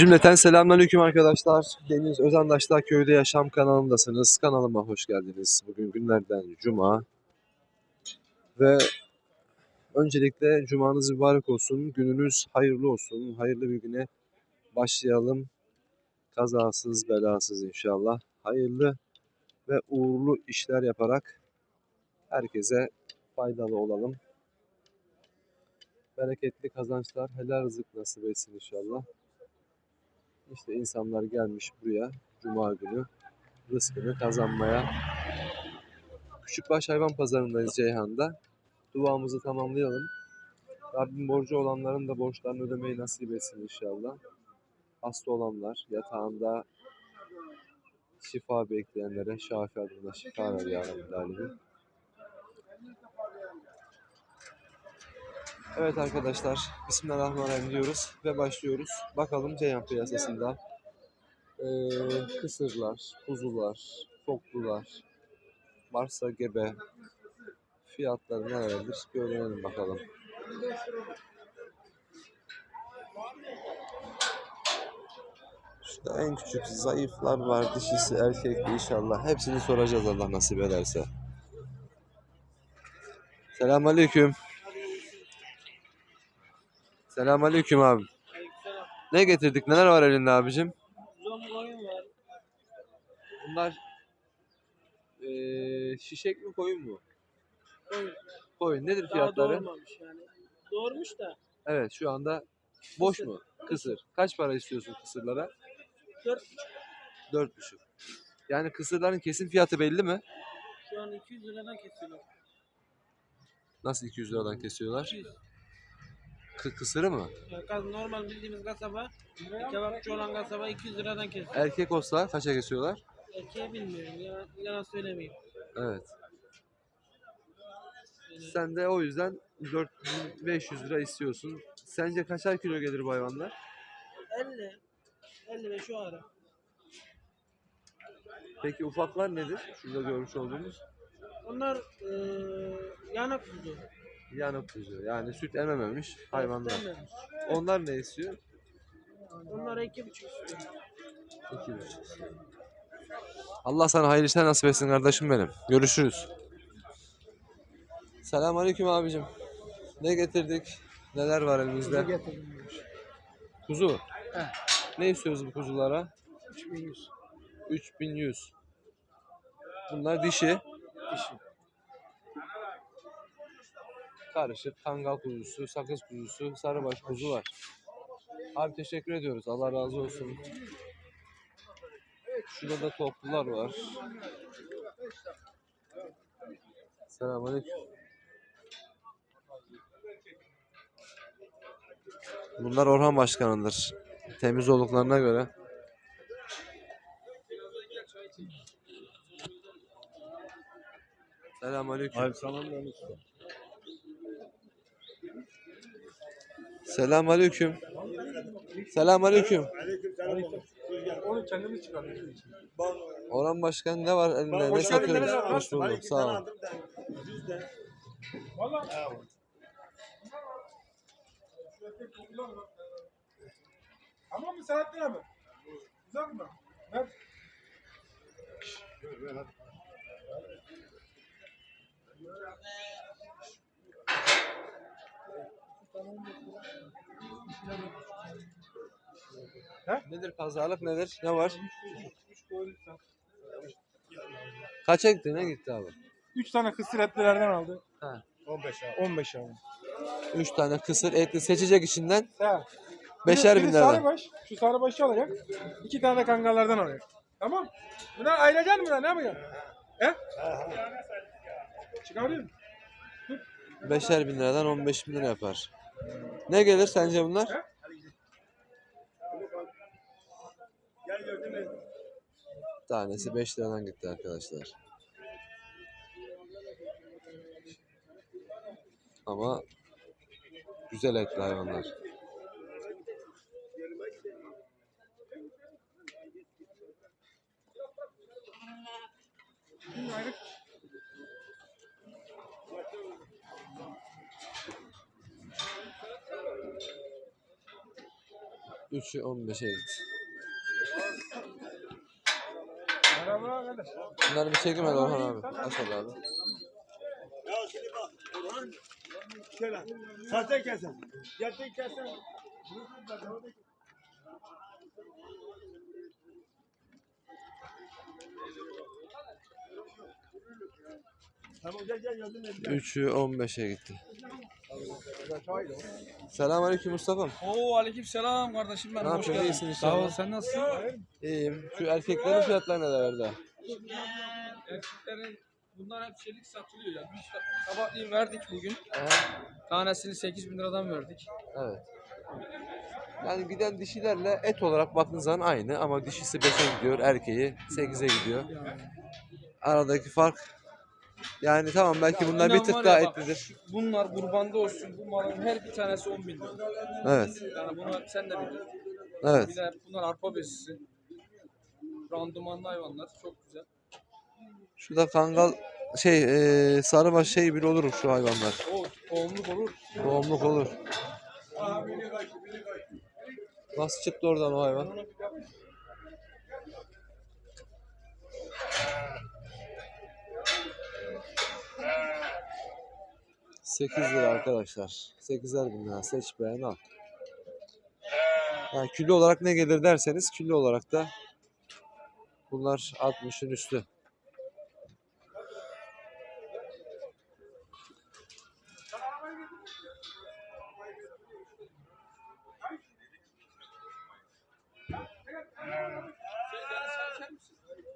Cümleten selamünaleyküm arkadaşlar. Deniz Özandaşlar Köyde Yaşam kanalındasınız. Kanalıma hoş geldiniz. Bugün günlerden cuma. Ve öncelikle cumanız mübarek olsun. Gününüz hayırlı olsun. Hayırlı bir güne başlayalım. Kazasız belasız inşallah. Hayırlı ve uğurlu işler yaparak herkese faydalı olalım. Bereketli kazançlar, helal rızık nasip etsin inşallah. İşte insanlar gelmiş buraya Cuma günü rızkını kazanmaya. Küçükbaş hayvan pazarındayız Ceyhan'da. Duamızı tamamlayalım. Rabbim borcu olanların da borçlarını ödemeyi nasip etsin inşallah. Hasta olanlar, yatağında şifa bekleyenlere Şafi adına şifa ver ya Rabbil Evet arkadaşlar, Bismillahirrahmanirrahim diyoruz ve başlıyoruz. Bakalım Ceyhan piyasasında eee, kısırlar, kuzular, toklular, varsa gebe fiyatları nelerdir görelim bakalım. İşte en küçük zayıflar var, dişisi erkekli inşallah. Hepsini soracağız Allah nasip ederse. Selamünaleyküm. Selamünaleyküm abi. Ne getirdik? Neler var elinde abicim? Koyun var. Bunlar eee, şişek mi koyun mu? Koyun. Koyun. Nedir Daha fiyatları? doğurmamış yani. Doğurmuş da. Evet şu anda boş Kısır. mu? Kısır. Kaç para istiyorsun kısırlara? Dört. Dört buçuk. Yani kısırların kesin fiyatı belli mi? Şu an 200 liradan kesiyorlar. Nasıl 200 liradan kesiyorlar? 200. Kı- kısırı mı? Kas- normal bildiğimiz kasaba, kebapçı olan kasaba 200 liradan kesiyor. Erkek olsa kaça kesiyorlar? Erkeğe bilmiyorum. Yalan, yalan söylemeyeyim. Evet. Yani Sen de o yüzden 4500 lira istiyorsun. Sence kaçar kilo gelir bu hayvanlar? 50. 55 şu ara. Peki ufaklar nedir? Şurada görmüş olduğumuz. Onlar eee yanak kuzu. Yanık kuzu. Yani süt emememiş hayvanlar. Onlar ne istiyor? Onlara iki buçuk istiyor. İki buçuk. Allah sana hayırlı işler nasip etsin kardeşim benim. Görüşürüz. Selamünaleyküm abicim. Ne getirdik? Neler var elimizde? getirdim. Kuzu. He. Ne istiyoruz bu kuzulara? 3100. 3100. Bunlar dişi. Dişi. Karışık kangal kuzusu, sakız kuzusu, sarıbaş kuzu var. Abi teşekkür ediyoruz. Allah razı olsun. Şurada da toplular var. Selamünaleyküm. Bunlar Orhan Başkanı'ndır. Temiz olduklarına göre. Selamünaleyküm. Abi salam Selamünaleyküm. Onu kendimiz çıkartıyoruz. Orhan Başkan ne var elinde? Ne satıyoruz? Hoş bulduk. Sağ ol. Tamam mı Selahattin abi? Güzel mi? Ver. Nedir pazarlık nedir? Ne var? Kaça gitti? Ne gitti abi? 3 tane kısır etlilerden aldı. Ha. 15 abi. 15 abi. Üç tane kısır etli seçecek içinden Ha. beşer bin liradan. Sarıbaş. Şu sarıbaşı alacak. İki tane kangallardan alacak. Tamam. Bunlar ayıracaksın mı lan? Ne yapacaksın? He? Çıkarıyor musun? Beşer bin liradan 15 bin lira yapar. Ne gelir sence bunlar? Tanesi 5 liradan gitti arkadaşlar. Ama güzel etli hayvanlar. Ayrı. 3'ü 15'e gitti. Merhaba kardeş. Bunları bir çekim hele Orhan abi. Asal abi. Ya şimdi bak Orhan şöyle sahte kesen. Gerçek kesen. 3'ü 15'e gitti. Selamünaleyküm Mustafa'm. Oo aleyküm selam kardeşim ben Ne hoş yapıyorsun? geldin. İyisin Sağ ol inşallah. sen nasılsın? İyiyim. Şu erkeklerin fiyatları neler verdi? Erkeklerin bunlar hep çelik satılıyor ya. Biz sa- sabahleyin verdik bugün. Aha, Tanesini 8 bin liradan verdik. evet. Yani giden dişilerle et olarak baktığın zaman aynı ama dişisi 5'e gidiyor, erkeği 8'e gidiyor. Aradaki fark yani tamam belki bunlar bir İnan tık var daha ya bak, etlidir. Bunlar kurbanda olsun. Bu malın her bir tanesi 10 bin lira. Evet. Yani bunu sen de biliyorsun. Evet. Bir de bunlar arpa besisi. Randımanlı hayvanlar. Çok güzel. Şurada kangal şey eee sarıbaş şey bile olur şu hayvanlar. O tohumluk olur. Doğumluk olur. Nasıl çıktı oradan o hayvan? Sekiz lira arkadaşlar. Sekizler bin lira. Seç beğen al. Yani kilo olarak ne gelir derseniz kilo olarak da bunlar 60'ın üstü.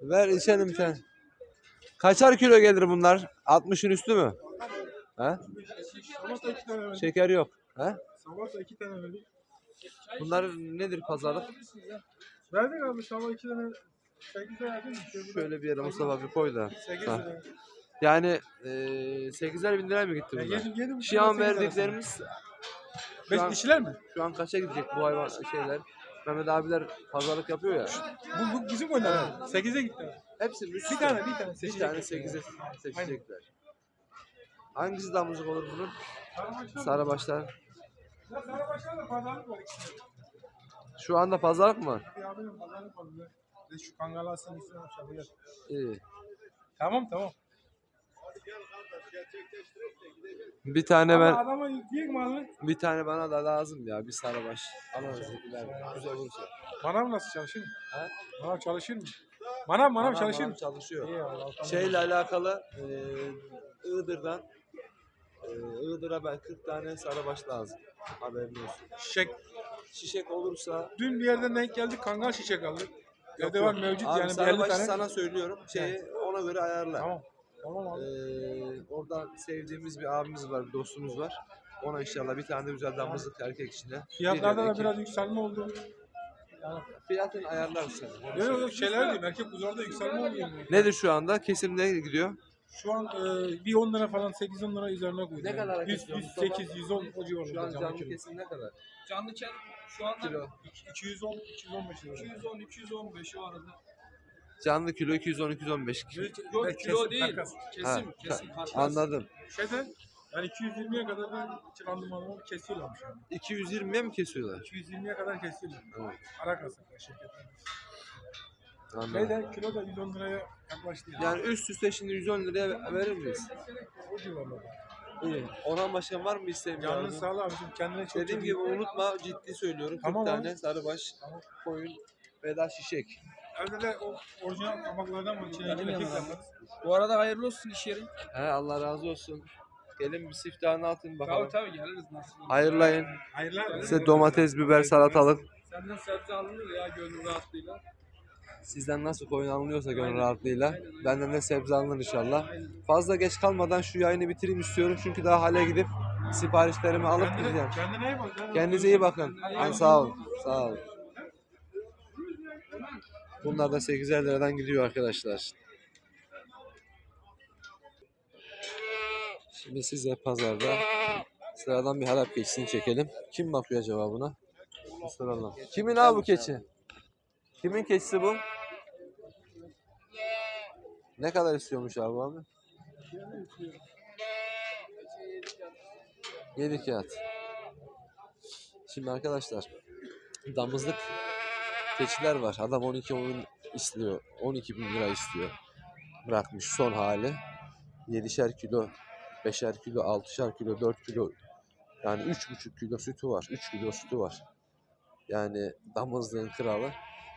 Ver içelim bir tane. Kaçar kilo gelir bunlar? 60'ın üstü mü? He? İki tane verdik. Şeker yok. He? Sabah da iki tane verdik. Bunlar nedir pazarlık? Verdik abi sabah iki tane. Sekize verdik. Şöyle bir yere Mustafa bir koy da. Sekiz Ha. Yani eee 8'er bin liraya mı gitti Ya bunlar? yedi, yedi, Şu an sekiz verdiklerimiz Beş an- dişiler mi? şu an kaça gidecek bu hayvan şeyler? Mehmet abiler pazarlık yapıyor ya. Bu, bu bizim oyunlar. Sekize gitti. Hepsi üst Bir üste. tane bir tane. Bir seçecek. tane 8'e seçecekler. Hangisi damızlık olur bunun? Sarıbaşlar. Ya Sarıbaşlar da pazarlık var ikisinde. Şu anda pazarlık mı? Bir abinin pazarlık var. Bir de Şu kangalı aslan üstüne yapacağım. İyi. Tamam tamam. Bir tane ben adama bir tane bana da lazım ya bir sarıbaş. Alırız iler. Güzel olursa. Manav nasıl çalışır mı? Ha? Manav çalışır mı? Manav manav Anam, çalışır mı? çalışıyor. İyi Allah. Şeyle alakalı eee Iğdır'dan eee Iğdır'a ben 40 tane sarıbaş lazım. Haberin olsun. Şişek. Şişek olursa Dün bir yerden denk geldik kangal şişek aldık. Evde var mevcut Abi yani bir 50 sarıbaşı tane. sana söylüyorum. Şeyi ona göre ayarla. Tamam. Tamam abi. Eee oradan sevdiğimiz bir abimiz var, bir dostumuz var. Ona inşallah bir tane de güzel damızlık erkek içine. Fiyatlarda da biraz yükselme oldu. Yani, Fiyatını ayarlarız onu yok yok şeyler diyeyim. Erkek kuzlarda yükselme oldu yani. Nedir şu anda? Kesim ne gidiyor? Şu an e, bir 10 lira falan 8-10 lira üzerine koydu. Ne yani. kadara 100, kesiyor 108, 110 o Şu an civarında. canlı canlı kesim ne kadar? Canlı kel şu anda Kilo. 210, 215 lira. 210 215 o arada. Canlı kilo 210-215. Yok Evet, kilo kesim, değil. Kesim, Ha, kesim. karkas. Anladım. Şeyden yani 220'ye kadar da randımanını kesiyorlarmış yani. 220'ye mi kesiyorlar? 220'ye kadar kesiyorlar. Evet. Ara kasaplar şirketler. Anladım. Şeyde kilo da 110 liraya yaklaştı. Yani, Yani üst üste şimdi 110 liraya verir miyiz? o civarlarda. İyi. Orhan Başkan var mı isteğin? Canlı yardım? sağlığı abicim kendine çok Dediğim çok gibi unutma ciddi söylüyorum. 40 Tamam abi. tane sarıbaş, Tamam. koyun, veda şişek. Evde de o orijinal kabaklardan ekmek yanına yaparız. Bu arada hayırlı olsun iş yeri. He Allah razı olsun. Gelin bir siftahını atın bakalım. Tabii tabii geliriz nasıl. olur. Hayırlayın. Hayırlar. Size domates, biber, salatalık. Senden sebze alınır ya gönül rahatlığıyla. Sizden nasıl koyun alınıyorsa gönül rahatlığıyla. Benden de sebze alınır inşallah. Fazla geç kalmadan şu yayını bitireyim istiyorum. Çünkü daha hale gidip siparişlerimi alıp gideceğim. Kendine, iyi bak. Kendinize iyi bakın. Hadi sağ olun. Sağ olun. Bunlar da 8'er liradan gidiyor arkadaşlar. Şimdi size pazarda sıradan bir harap keçisini çekelim. Kim bakıyor acaba buna? Soralım. Kimin abi bu keçi? Kimin keçisi bu? Ne kadar istiyormuş abi abi? 7 kağıt. Şimdi arkadaşlar damızlık keçiler var. Adam 12 oyun istiyor. 12 bin lira istiyor. Bırakmış son hali. 7'şer kilo, 5'er kilo, 6'şer kilo, 4 kilo. Yani 3,5 kilo sütü var. 3 kilo sütü var. Yani damızlığın kralı.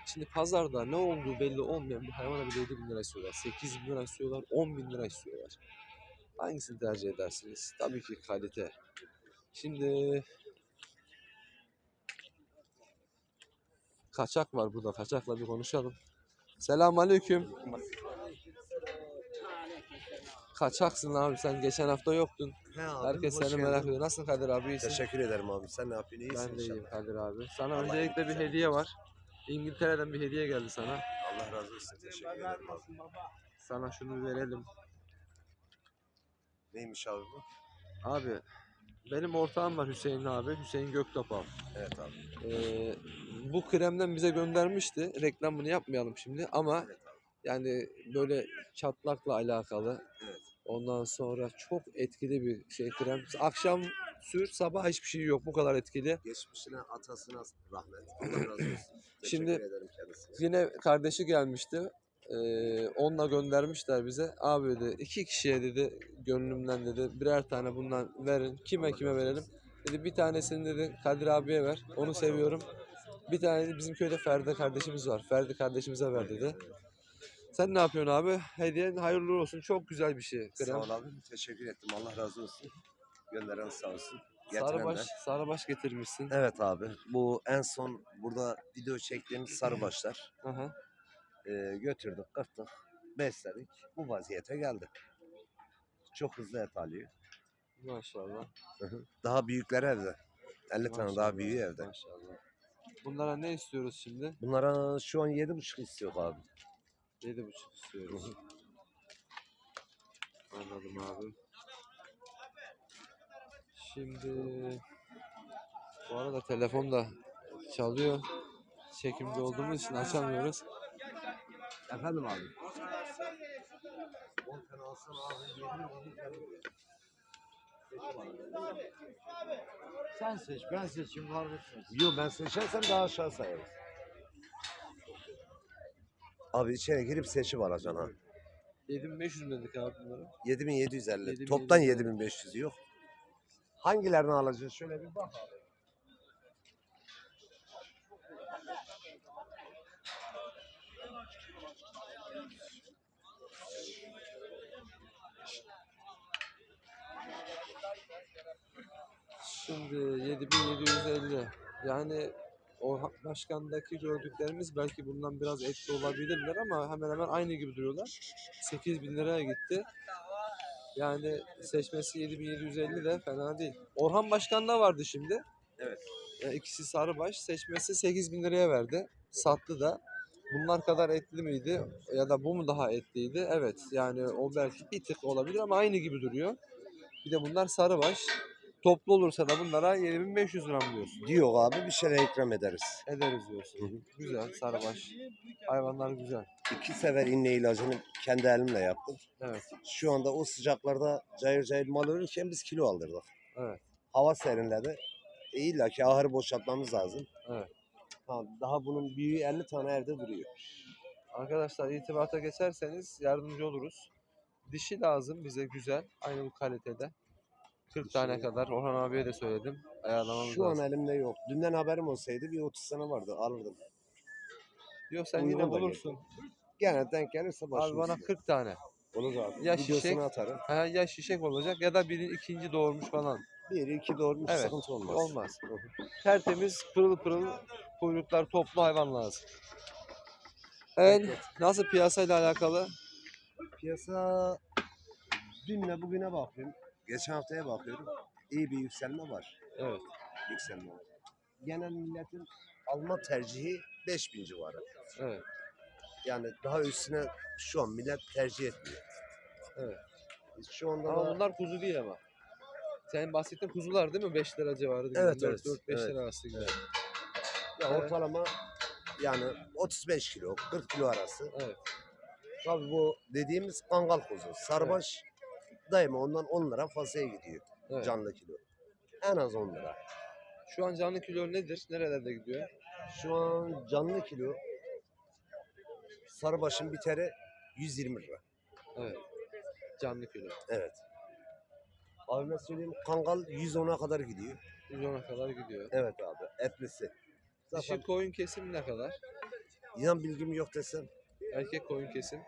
Şimdi pazarda ne olduğu belli olmayan bir hayvana bile 7 bin lira istiyorlar. 8 bin lira istiyorlar. 10 bin lira istiyorlar. Hangisini tercih edersiniz? Tabii ki kalite. Şimdi kaçak var burada. Kaçakla bir konuşalım. Selam aleyküm. Kaçaksın abi sen geçen hafta yoktun. He abi, Herkes seni geldin. merak ediyor. Nasılsın Kadir abi? İyisin? Teşekkür ederim abi. Sen ne yapıyorsun? İyisin Ben de iyiyim. Kadir abi. Sana Allah öncelikle bir hediye var. İngiltere'den bir hediye geldi sana. Allah razı olsun. Teşekkür ederim abi. Sana şunu verelim. Neymiş abi bu? Abi benim ortağım var Hüseyin abi. Hüseyin Göktopal. Evet abi. Ee, bu kremden bize göndermişti. Reklamını yapmayalım şimdi ama Evet abi. yani böyle çatlakla alakalı. Evet. Ondan sonra çok etkili bir şey krem. Akşam sür, sabah hiçbir şey yok. Bu kadar etkili. Geçmişine, atasına rahmet. Allah razı olsun. Teşekkür Şimdi- ederim kendisine. Yine kardeşi gelmişti. Ee, onunla göndermişler bize. Abi dedi iki kişiye dedi gönlümden dedi birer tane bundan verin. Kime kime verelim? Dedi bir tanesini dedi Kadir abiye ver. Onu seviyorum. Bir tane de bizim köyde Ferdi kardeşimiz var. Ferdi kardeşimize ver dedi. Sen ne yapıyorsun abi? Hediyen hayırlı olsun. Çok güzel bir şey. Sağ Krem. ol abi. Teşekkür ettim. Allah razı olsun. Gönderen sağ olsun. Sarıbaş, sarıbaş getirmişsin. Evet abi. Bu en son burada video çektiğimiz sarıbaşlar. Aha. Ee, götürdük, kırptık, besledik. Bu vaziyete geldi. Çok hızlı et alıyor. Maşallah. Daha büyükleri evde. 50 tane daha büyüğü evde. Maşallah. Bunlara ne istiyoruz şimdi? Bunlara şu an yedi buçuk istiyor abi. Yedi buçuk istiyoruz. Anladım abi. Şimdi bu arada telefon da çalıyor. Çekimde olduğumuz için açamıyoruz. Efendim abi. Sen seç, ben seçeyim, fark etmez. Yok ben seçersem daha aşağı sayarız. Abi içeri girip seçim alacaksın ha. 7500 mi dedik abi bunlara? 7750. 7750. Toptan 7500 yok. Hangilerini alacaksın? Şöyle bir bak abi. Şimdi 7750. Yani Orhan Başkan'daki gördüklerimiz belki bundan biraz etli olabilirler ama hemen hemen aynı gibi duruyorlar. 8000 liraya gitti. Yani seçmesi 7750 de fena değil. Orhan Başkan da vardı şimdi. Evet. Yani ikisi sarıbaş. Seçmesi 8000 liraya verdi. Sattı da. Bunlar kadar etli miydi ya da bu mu daha etliydi? Evet yani o belki bir tık olabilir ama aynı gibi duruyor. Bir de bunlar sarıbaş. Toplu olursa da bunlara 7500 lira mı diyorsun? Diyor abi bir şeyler ikram ederiz. Ederiz diyorsun. Güzel sarıbaş. Hayvanlar güzel. İki sefer inne ilacını kendi elimle yaptım. Evet. Şu anda o sıcaklarda cayır cayır mal ölürken biz kilo aldırdık. Evet. Hava serinledi. E illa ki ahırı boşaltmamız lazım. Evet. Ha, daha bunun büyüğü 50 tane evde duruyor. Arkadaşlar irtibata geçerseniz yardımcı oluruz. Dişi lazım bize güzel. Aynı bu kalitede. 40 tane kadar. Orhan abiye de söyledim. Ayarlamamız Şu an lazım. elimde yok. Dünden haberim olsaydı bir 30 tane vardı alırdım. Yok sen uygun yine da bulursun. Gene denk gelirse Abi başımız. bana 40 tane. Olur abi. Ya Videosunu şişek, atarım. Ha, ya şişek olacak ya da biri ikinci doğurmuş falan. Bir, iki doğurmuş Evet, sıkıntı olmaz. Olmaz. Tertemiz pırıl pırıl kuyruklar toplu hayvan lazım. Evet, nasıl piyasayla alakalı? Piyasa dünle bugüne bakıyorum. Geçen haftaya bakıyorum. İyi bir yükselme var. Evet. Yükselme var. Genel milletin alma tercihi 5000 civarı. Evet. Yani daha üstüne şu an millet tercih etmiyor. Evet. Şu anda Ama da bunlar kuzu değil ama. Senin bahsettiğin kuzular değil mi? 5 lira civarı Evet, mi? evet, 4-5 evet. lira arası gibi. ya Evet. ortalama yani 35 kilo, 40 kilo arası. Evet. Tabii bu dediğimiz kangal kuzu. Sarbaş daima ondan 10 lira fazlaya gidiyor evet. canlı kilo. En az 10 lira. Şu an canlı kilo nedir? Nerelerde gidiyor? Şu an canlı kilo sarıbaşın biteri 120 lira. Evet. Canlı kilo. Evet. Abime söyleyeyim kangal 110'a kadar gidiyor. 110'a kadar gidiyor. Evet abi etlisi. Zaten Dişi koyun kesim ne kadar? inan bilgim yok desem Erkek koyun kesim.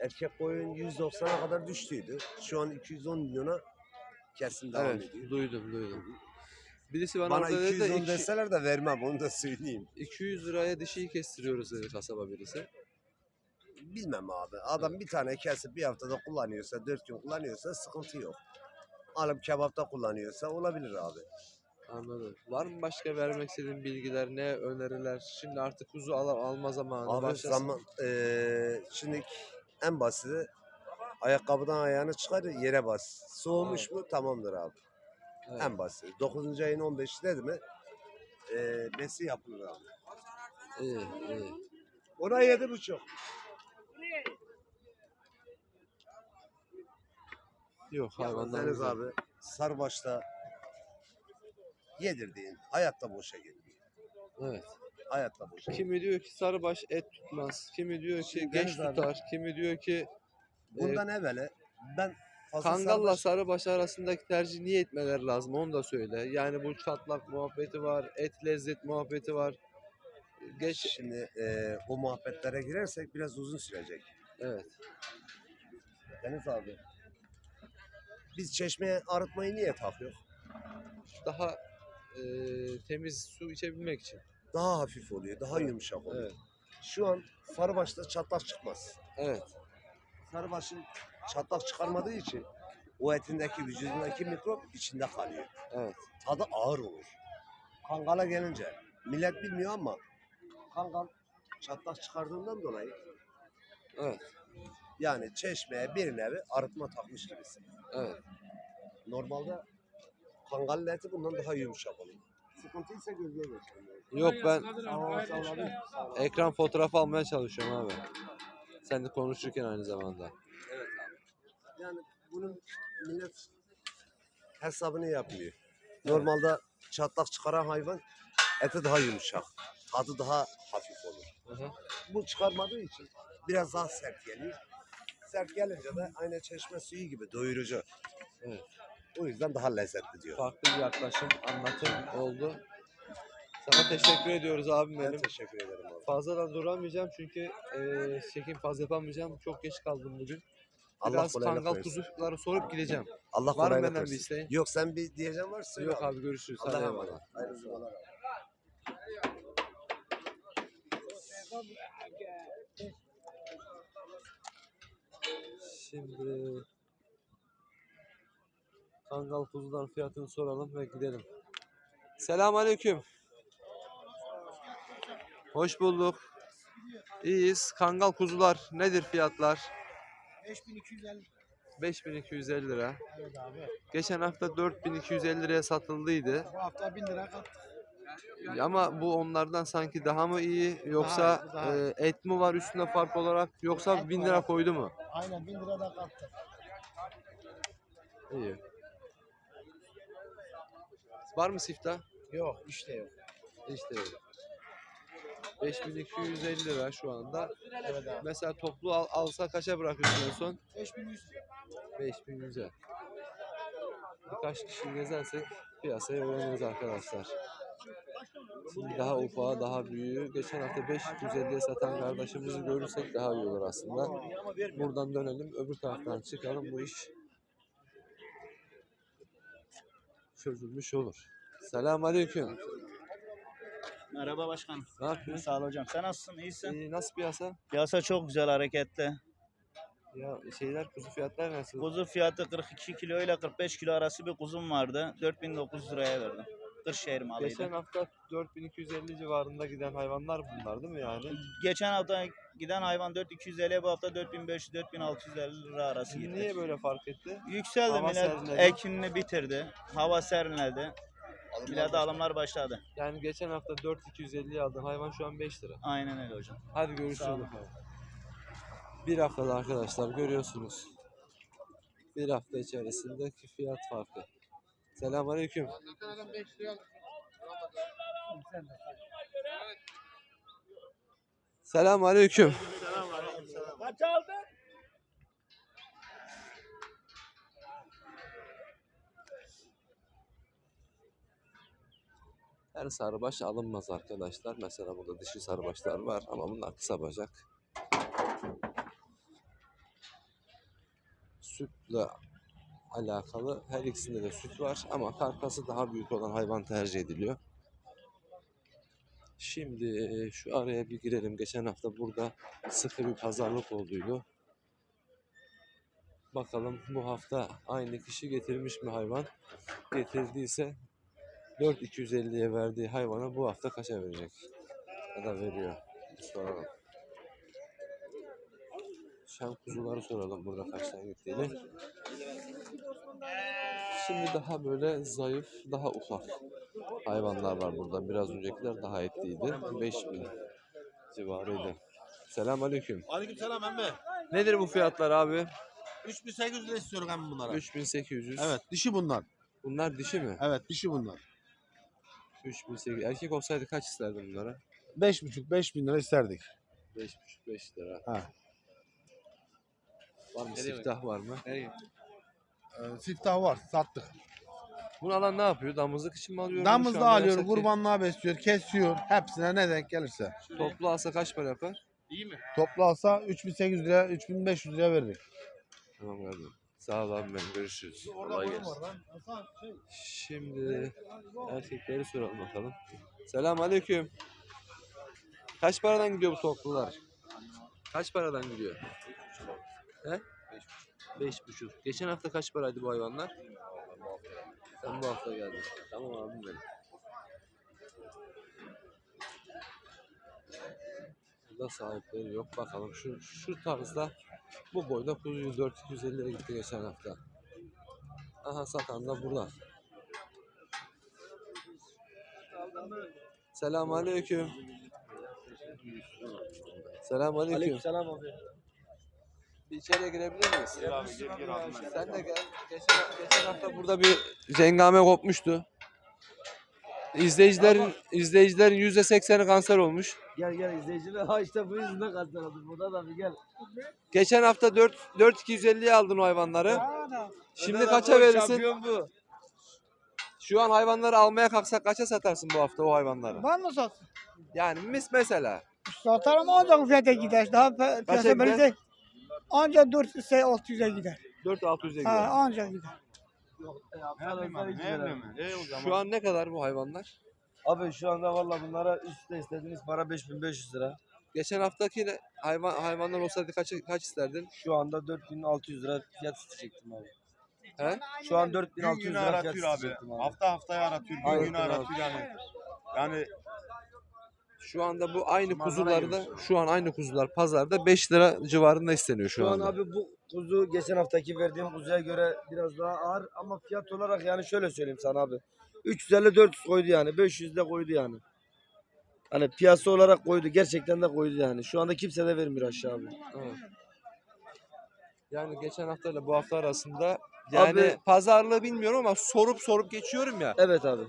erkek koyun 190'a kadar düştüydü. Şu an 210 milyona kesim devam evet, ediyor. duydum duydum. Birisi bana, Bana orada dedi de 210 iki- deseler de vermem onu da söyleyeyim. 200 liraya dişiyi kestiriyoruz dedi kasaba birisi. Bilmem abi. Adam bir tane kesip bir haftada kullanıyorsa, dört gün kullanıyorsa sıkıntı yok. Alıp kebapta kullanıyorsa olabilir abi. Anladım. Var mı başka vermek istediğin bilgiler, ne öneriler? Şimdi artık kuzu al alma zamanı. Abi başlasın. zaman eee şimdi en basiti ayakkabıdan ayağını çıkar yere bas. Soğumuş mu tamamdır abi. Evet. En basiti. 9. ayın 15'i dedi mi eee besi yapılır abi. İyi, iyi. Ona yedi buçuk. Yok hayvanlar Deniz abi sarbaşta yedirdiğin hayatta boşa geliyor. Evet. Hayatta boşa geliyor. Kimi diyor ki sarıbaş et tutmaz. Kimi diyor ki Şimdi geç Deniz abi- tutar. Kimi diyor ki Bundan evvele ben fazla Kangalla sarbaş- sarıbaş arasındaki tercih niye etmeleri lazım onu da söyle. Yani bu çatlak muhabbeti var, et lezzet muhabbeti var. Geç Şimdi eee, o muhabbetlere girersek biraz uzun sürecek. evet. Deniz abi. Biz çeşmeye arıtmayı niye takıyoruz? Daha e, temiz su içebilmek için. Daha hafif oluyor, daha yumuşak oluyor. Evet. Şu an sarıbaşta çatlak çıkmaz. Evet. Sarıbaşın çatlak çıkarmadığı için o etindeki, vücudundaki mikrop içinde kalıyor. Evet. Tadı ağır olur. Kangala gelince millet bilmiyor ama kangal çatlak çıkardığından dolayı Evet. Yani çeşmeye bir nevi arıtma takmış gibisin. Evet. Normalde kangalın eti bundan daha yumuşak oluyor. Sıkıntıysa gözüne göstermiyor. Yok ben abi, ekran fotoğrafı almaya çalışıyorum abi. Sen de konuşurken aynı zamanda. Yani bunun millet hesabını yapmıyor. Normalde çatlak çıkaran hayvan eti daha yumuşak. Tadı daha hafif olur. Hı hı. Bu çıkarmadığı için biraz daha sert geliyor. Sert gelince de aynı çeşme suyu gibi doyurucu. Evet. O yüzden daha lezzetli diyor. Farklı bir yaklaşım, anlatım oldu. Sana teşekkür ediyoruz abim Ben benim. teşekkür ederim abi. Fazla da duramayacağım çünkü eee çekim fazla yapamayacağım. Çok geç kaldım bugün. Allah Biraz kolaylık kangal versin. sorup gideceğim. Allah Var mı kolaylık benden bir versin. isteğin? Yok sen bir diyeceğin varsa söyle Yok abi görüşürüz. Hadi Allah'a eyvallah. emanet. Hayırlı cumalar. Şimdi kangal kuzuların fiyatını soralım ve gidelim. Selamünaleyküm. Hoş bulduk. İyiyiz. Kangal kuzular nedir fiyatlar? 5250 5250 lira. Evet abi. Geçen hafta 4250 liraya satıldıydı. Bu hafta 1000 lira kattık. Ama bu onlardan sanki daha mı iyi yoksa iyi, daha iyi. e, et mi var üstünde fark olarak yoksa Et 1000 var lira abi. koydu mu? Aynen 1000 lira da kattık. İyi. Var mı sifta? Yok işte yok. İşte öyle. 5250 lira şu anda. Evet abi. Mesela toplu al, alsa kaça bırakıyorsun en son? 5100 5100'e. Birkaç kişi gezersek piyasayı öğreniriz arkadaşlar. Daha ufağı, daha büyüğü. Geçen hafta 550'ye satan kardeşimizi görürsek daha iyi olur aslında. Buradan dönelim, öbür taraftan çıkalım. Bu iş çözülmüş olur. Selamünaleyküm. Merhaba başkanım. Ne yapıyorsun? Sağ ol hocam. Sen nasılsın? İyisin. İyi, nasıl piyasa? Piyasa çok güzel hareketli. Ya şeyler kuzu fiyatlar nasıl? Kuzu fiyatı 42 kilo ile 45 kilo arası bir kuzum vardı. 4900 liraya verdim. Kırşehir malıydı. Geçen hafta 4250 civarında giden hayvanlar bunlar değil mi yani? Geçen hafta giden hayvan 4250 bu hafta 4500-4650 lira arası gitti. Niye böyle fark etti? Yükseldi Hava millet serinledi. ekinini bitirdi. Hava serinledi. Millet alımlar başladı. Yani geçen hafta 4250'ye aldığın hayvan şu an 5 lira. Aynen öyle hocam. Hadi görüşürüz. Olun. Bir haftada arkadaşlar görüyorsunuz. Bir hafta içerisindeki fiyat farkı. Selamünaleyküm. Selamun aleyküm. Kaç aldın? Her sarıbaş alınmaz arkadaşlar. Mesela burada dişi sarıbaşlar var ama bunlar kısa bacak. Sütle alakalı her ikisinde de süt var ama karkası daha büyük olan hayvan tercih ediliyor. Şimdi şu araya bir girelim. Geçen hafta burada sıkı bir pazarlık olduydu. Bakalım bu hafta aynı kişi getirmiş mi hayvan? Getirdiyse 4250'ye verdiği hayvana bu hafta kaça verecek? Ya da veriyor. Soralım. Şam kuzuları soralım burada kaçtan gittiğini. Şimdi daha böyle zayıf, daha ufak hayvanlar var burada. Biraz öncekiler daha etliydi. 5000 civarıydı. Selam aleyküm. Aleykümselam emmi. Nedir bu fiyatlar abi? 3800 lira istiyorum emmi bunlara. 3800. Evet dişi bunlar. Bunlar dişi mi? Evet dişi bunlar. 3800. Erkek olsaydı kaç isterdin bunlara? 5,5 5000 lira isterdik. 5,5 5 lira. Ha. Var mı? Siftah var mı? Ee, siftah var sattık. Bunu alan ne yapıyor? Damızlık için mi alıyor? anda alıyor, kurbanlığa besliyor, kesiyor. Hepsine ne denk gelirse. Toplu alsa kaç para yapar? Toplu alsa 3800 lira, 3500 lira verdik. Tamam kardeşim. Sağ ol abi benim. Görüşürüz. Kolay gelsin. Şimdi erkekleri soralım bakalım. Selam aleyküm. Kaç paradan gidiyor bu toplular? Kaç paradan gidiyor? He? Beş buçuk. Geçen hafta kaç paraydı bu hayvanlar? Sen bu hafta geldin. Tamam abim benim. Burada sahipleri yok. Bakalım şu şu tarzda bu boyda kuzuyu 4250'ye gitti geçen hafta. Aha satan da burada. Selamun aleyküm. Selamun aleyküm. Selam abi. Bir içeriye girebilir miyiz? Sen de gel. Geçen, geçen hafta burada bir cengame kopmuştu. İzleyicilerin izleyicilerin yüzde sekseni kanser olmuş. Gel gel izleyiciler. Ha işte bu yüzünden kazandım. Burada da bir gel. Geçen hafta 4 4250'ye aldın o hayvanları. Şimdi kaça verirsin? Şampiyon bu. Şu an hayvanları almaya kalksak kaça satarsın bu hafta o hayvanları? Ben mi sattım? Yani mis mesela. Satarım ancak fiyata gider. Daha pe- piyasa gider? belli değil. Ancak 4 ise 600'e gider. 4600'e Ha, gidiyor. ancak gider. Şu an ne kadar bu hayvanlar? Abi şu anda valla bunlara üstte istediğiniz para 5500 lira. Geçen haftaki ne- hayvan hayvanlar olsaydı kaç kaç isterdin? Şu anda 4600 lira fiyat isteyecektim abi. He? Şu an Gün 4600 günü lira fiyat aratıyor abi. isteyecektim abi. Hafta haftaya aratıyor, gün Aynen. günü aratıyor yani. Yani Şu anda bu aynı kuzuları da şu an aynı kuzular pazarda 5 lira civarında isteniyor şu, Şu an anda. abi bu kuzu geçen haftaki verdiğim kuzuya göre biraz daha ağır ama fiyat olarak yani şöyle söyleyeyim sana abi. 350-400 koydu yani 500 de koydu yani. Hani piyasa olarak koydu gerçekten de koydu yani. Şu anda kimse de vermiyor aşağı abi. Evet. Yani geçen haftayla bu hafta arasında yani Abi- pazarlığı bilmiyorum ama sorup sorup geçiyorum ya. Evet abi.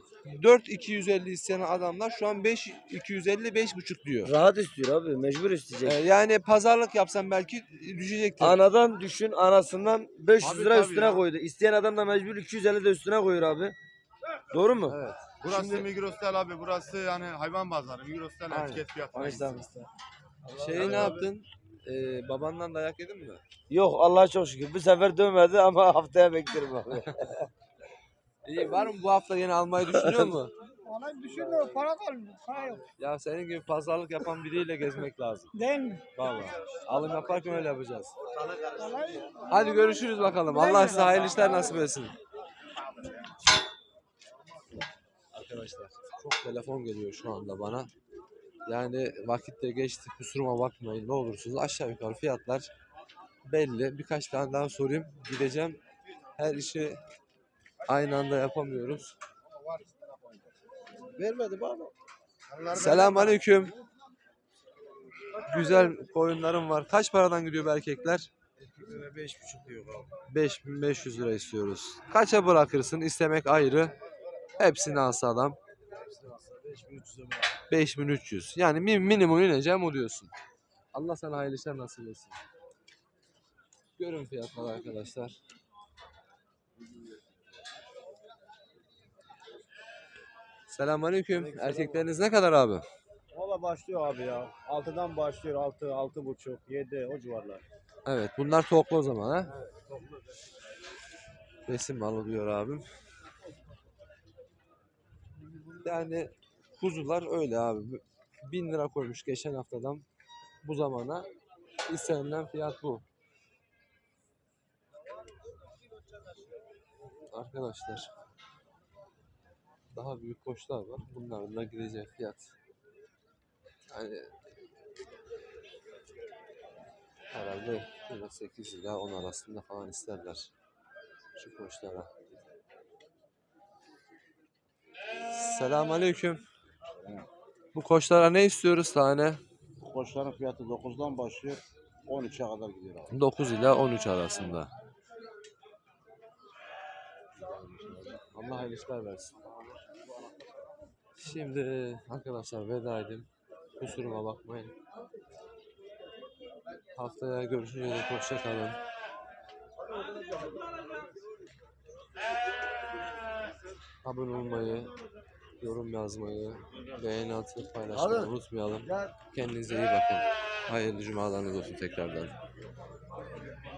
4 250 isteyen adamlar şu an 5 250 5,5 diyor. Rahat istiyor abi. Mecbur isteyecek. Ee, yani pazarlık yapsam belki düşecektir. Anadan düşün anasından 500 Abi lira tabii üstüne ya. koydu. İsteyen adam da mecbur 250 de üstüne koyuyor abi. Doğru mu? Evet. burası Şimdi- Migros'tel abi. Burası yani hayvan pazarı. Migros'tel Aynen. etiket fiyatına. Aynen. Şeyi ne yaptın? Ee, babandan dayak yedin mi? Yok Allah'a çok şükür. Bu sefer dövmedi ama haftaya beklerim abi. İyi var mı bu hafta yine almayı düşünüyor mu? Ona düşünmüyor. Para kalmıyor. Para yok. Ya senin gibi pazarlık yapan biriyle gezmek lazım. Değil mi? Vallahi. Alım yaparken öyle yapacağız. Vallahi Hadi görüşürüz bakalım. Allah size hayırlı işler nasip etsin. Arkadaşlar çok telefon geliyor şu anda bana. Yani vakit de geçti. Kusuruma bakmayın ne olursunuz. Aşağı yukarı fiyatlar belli. Birkaç tane daha sorayım. Gideceğim. Her işi aynı anda yapamıyoruz. Vermedi bana. Selam aleyküm. Güzel koyunlarım var. Kaç paradan gidiyor bu erkekler? 5,5 diyor abi. 5500 lira istiyoruz. Kaça bırakırsın? İstemek ayrı. Hepsini alsa adam. 5300. Yani min- minimum ineceğim o diyorsun. Allah sana hayırlı işler nasip etsin. Görün fiyatları arkadaşlar. Selamünaleyküm. Erkekleriniz ne kadar abi? Valla başlıyor abi ya. 6'dan başlıyor. 6, altı buçuk, 7 o civarlar. Evet bunlar toklu o zaman ha? Resim malı diyor abim. Yani kuzular öyle abi. 1000 lira koymuş geçen haftadan bu zamana. İstenilen fiyat bu. Arkadaşlar daha büyük koçlar var. Bunların da gideceği fiyat. Yani herhalde yine 8 ila 10 arasında falan isterler şu koçlara. Bu koçlara ne istiyoruz tane? Koçların fiyatı 9'dan başlıyor. 13'e kadar gidiyor abi. 9 ila 13 arasında. Allah hayırlı işler versin. Şimdi arkadaşlar veda edeyim. Kusuruma bakmayın. Haftaya görüşünce de hoşça kalın. Abone olmayı, yorum yazmayı, beğeni atıp paylaşmayı unutmayalım. Ya Kendinize iyi bakın. Hayırlı cumalarınız olsun tekrardan.